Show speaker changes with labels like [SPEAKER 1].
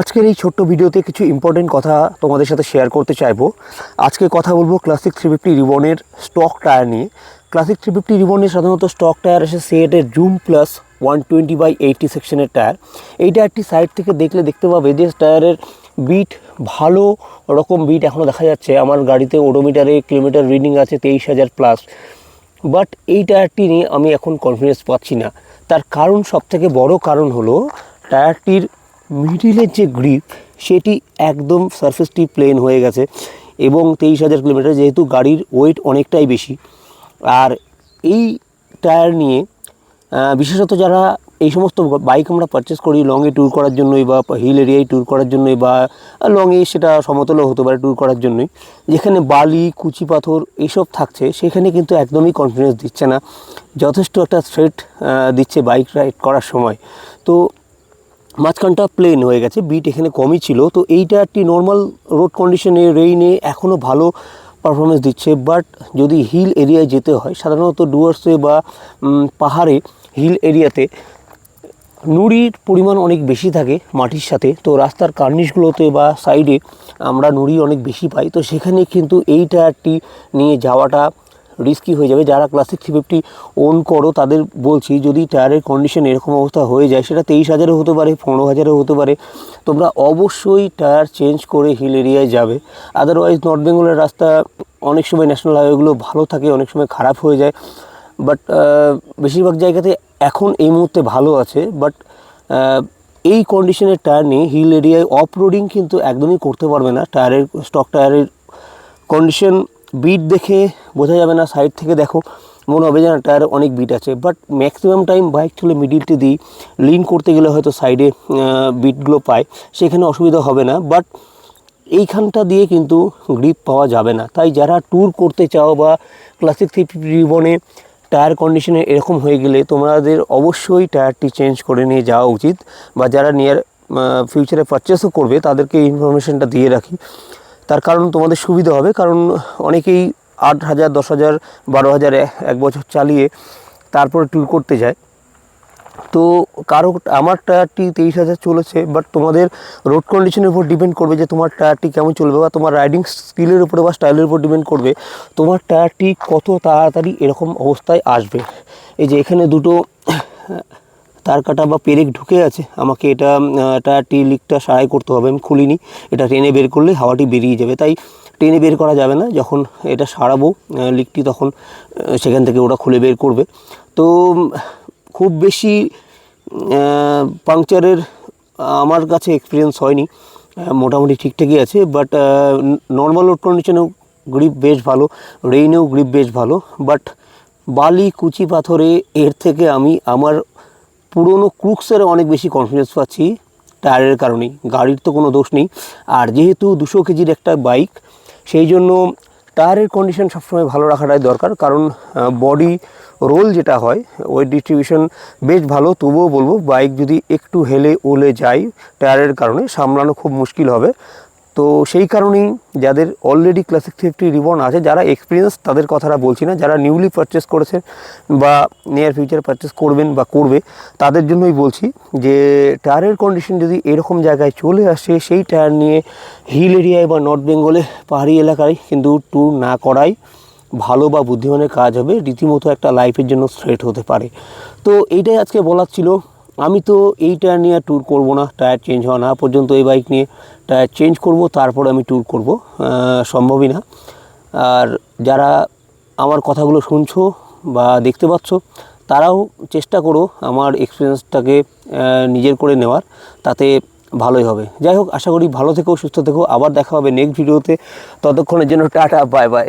[SPEAKER 1] আজকের এই ছোট্ট ভিডিওতে কিছু ইম্পর্টেন্ট কথা তোমাদের সাথে শেয়ার করতে চাইব। আজকে কথা বলব ক্লাসিক থ্রি ফিফটি রিবনের স্টক টায়ার নিয়ে। ক্লাসিক থ্রি ফিফটি রিবনের সাধারণত স্টক টায়ার আসে সেটের zoom plus one twenty by eighty সেকশনের টায়ার এই টায়ারটি সাইড থেকে দেখলে দেখতে পাবে যে টায়ারের বিট ভালো রকম বিট এখনও দেখা যাচ্ছে। আমার গাড়িতে ওডোমিটারে কিলোমিটার রিডিং আছে তেইশ হাজার প্লাস বাট এই টায়ারটি নিয়ে আমি এখন কনফিডেন্স পাচ্ছি না। তার কারণ সবথেকে বড় কারণ হলো টায়ারটির মিডিলের যে গ্রিপ, সেটি একদম সারফেসটি প্লেন হয়ে গেছে এবং তেইশ হাজার কিলোমিটার যেহেতু গাড়ির ওয়েট অনেকটাই বেশি। আর এই টায়ার নিয়ে বিশেষত যারা এই সমস্ত বাইক আমরা পারচেস করি লংয়ে ট্যুর করার জন্যই বা হিল এরিয়ায় ট্যুর করার জন্যই বা লংয়ে সেটা সমতলও হতে পারে ট্যুর করার জন্যই, যেখানে বালি, কুচি পাথর এইসব থাকছে, সেখানে কিন্তু একদমই কনফিডেন্স দিচ্ছে না। যথেষ্ট একটা থ্রেট দিচ্ছে বাইক রাইড করার সময়। তো মাঝখানটা প্লেন হয়ে গেছে বিট এখানে কমই ছিল। তো এইটা একটি নর্মাল রোড কন্ডিশনে রেইনে এখনও ভালো পারফরমেন্স দিচ্ছে। বাট যদি হিল এরিয়ায় যেতে হয়, সাধারণত ডুয়ার্সে বা পাহাড়ে হিল এরিয়াতে নুড়ির পরিমাণ অনেক বেশি থাকে মাটির সাথে। তো রাস্তার কার্নিশগুলোতে বা সাইডে আমরা নুড়ি অনেক বেশি পাই। তো সেখানে কিন্তু এই টায়ারটি নিয়ে যাওয়াটা রিস্কি হয়ে যাবে। যারা ক্লাসিক থ্রি ফিফটি ওন করো, তাদের বলছি, যদি টায়ারের কন্ডিশন এরকম অবস্থা হয়ে যায়, সেটা তেইশ হাজারও হতে পারে, পনেরো হাজারও হতে পারে, তোমরা অবশ্যই টায়ার চেঞ্জ করে হিল এরিয়ায় যাবে। আদারওয়াইজ নর্থ বেঙ্গলের রাস্তা অনেক সময় ন্যাশনাল হাইওয়েগুলো ভালো থাকে, অনেক সময় খারাপ হয়ে যায়। বাট বেশিরভাগ জায়গাতে এখন এই মুহূর্তে ভালো আছে। বাট এই কন্ডিশনের টায়ার নিয়ে হিল এরিয়ায় অফ রোডিং কিন্তু একদমই করতে পারবে না। টায়ারের স্টক টায়ারের কন্ডিশন বিট দেখে বোঝা যাবে না সাইড থেকে দেখো, মনে হবে যে না টায়ারে অনেক বিট আছে। বাট ম্যাক্সিমাম টাইম বাইক চলে মিডিলটি দিই লিন করতে গেলে হয়তো সাইডে বিটগুলো পায়, সেখানে অসুবিধা হবে না। বাট এইখানটা দিয়ে কিন্তু গ্রিপ পাওয়া যাবে না। তাই যারা ট্যুর করতে চাও বা ক্লাসিক থ্রি জীবনে টায়ার কন্ডিশনে এরকম হয়ে গেলে তোমাদের অবশ্যই টায়ারটি চেঞ্জ করে নিয়ে যাওয়া উচিত। বা যারা নিয়ার ফিউচারে পারচেসও করবে, তাদেরকে ইনফরমেশনটা দিয়ে রাখি। তার কারণ তোমাদের সুবিধা হবে, কারণ অনেকেই আট হাজার, দশ হাজার, বারো হাজার এক বছর চালিয়ে তারপরে ট্যুর করতে যায়। তো কারও আমার টায়ারটি তেইশ হাজার চলেছে বাট তোমাদের রোড কন্ডিশনের উপর ডিপেন্ড করবে যে তোমার টায়ারটি কেমন চলবে বা তোমার রাইডিং স্কিলের উপরে বা স্টাইলের উপর ডিপেন্ড করবে, তোমার টায়ারটি কত তাড়াতাড়ি এরকম অবস্থায় আসবে। এই যে এখানে দুটো তার কাটা বা পেরেক ঢুকে আছে আমাকে এটা আহ, টায়ারটি লিকটা সারাই করতে হবে আমি খুলিনি। এটা টেনে বের করলে হাওয়াটি বেরিয়ে যাবে তাই টেনে বের করা যাবে না যখন এটা সারাবো লিকটি তখন সেখান থেকে ওরা খুলে বের করবে। তো খুব বেশি পাংচারের আমার কাছে এক্সপিরিয়েন্স হয়নি মোটামুটি ঠিকঠাকই আছে বাট নর্মাল রোড কন্ডিশনেও গ্রিপ বেশ ভালো রেইনেও গ্রিপ বেশ ভালো বাট বালি কুচি পাথরে এর থেকে আমি আমার পুরনো ক্রুক্সের অনেক বেশি কনফিডেন্স পাচ্ছি টায়ারের কারণেই। গাড়ির তো কোনো দোষ নেই। আর যেহেতু দুশো কেজির একটা বাইক সেই জন্য টায়ারের কন্ডিশন সবসময় ভালো রাখাটাই দরকার। কারণ বডি রোল যেটা হয় ওয়েট ডিস্ট্রিবিউশন বেশ ভালো। তবুও বলব বাইক যদি একটু হেলে ওলে যায় টায়ারের কারণে, সামলানো খুব মুশকিল হবে। তো সেই কারণেই যাদের অলরেডি ক্লাসিক ফিফটি রিবন আছে, যারা এক্সপিরিয়েন্স তাদের কথাটা বলছি না। যারা নিউলি পারচেস করেছেন বা নিয়ার ফিউচার পারচেস করবেন বা করবে, তাদের জন্যই বলছি যে টায়ারের কন্ডিশন যদি এরকম জায়গায় চলে আসে, সেই টায়ার নিয়ে হিল এরিয়ায় বা নর্থ বেঙ্গলে পাহাড়ি এলাকায় কিন্তু ট্যুর না করাই ভালো বা বুদ্ধিমানের কাজ হবে। রীতিমতো একটা লাইফের জন্য থ্রেট হতে পারে। তো এইটাই আজকে বলার ছিল। আমি তো এই টায়ার নিয়ে ট্যুর করব না টায়ার চেঞ্জ হওয়া না পর্যন্ত এই বাইক নিয়ে। টায়ার চেঞ্জ করব, তারপর আমি ট্যুর করব সম্ভবই না। আর যারা আমার কথাগুলো শুনছো বা দেখতে পাচ্ছ, তারাও চেষ্টা করো আমার এক্সপিরিয়েন্সটাকে নিজের করে নেওয়ার, তাতে ভালোই হবে। যাই হোক, আশা করি ভালো থেকো, সুস্থ থেকো। আবার দেখা হবে নেক্সট ভিডিওতে ততক্ষণের জন্য টাটা বাই বাই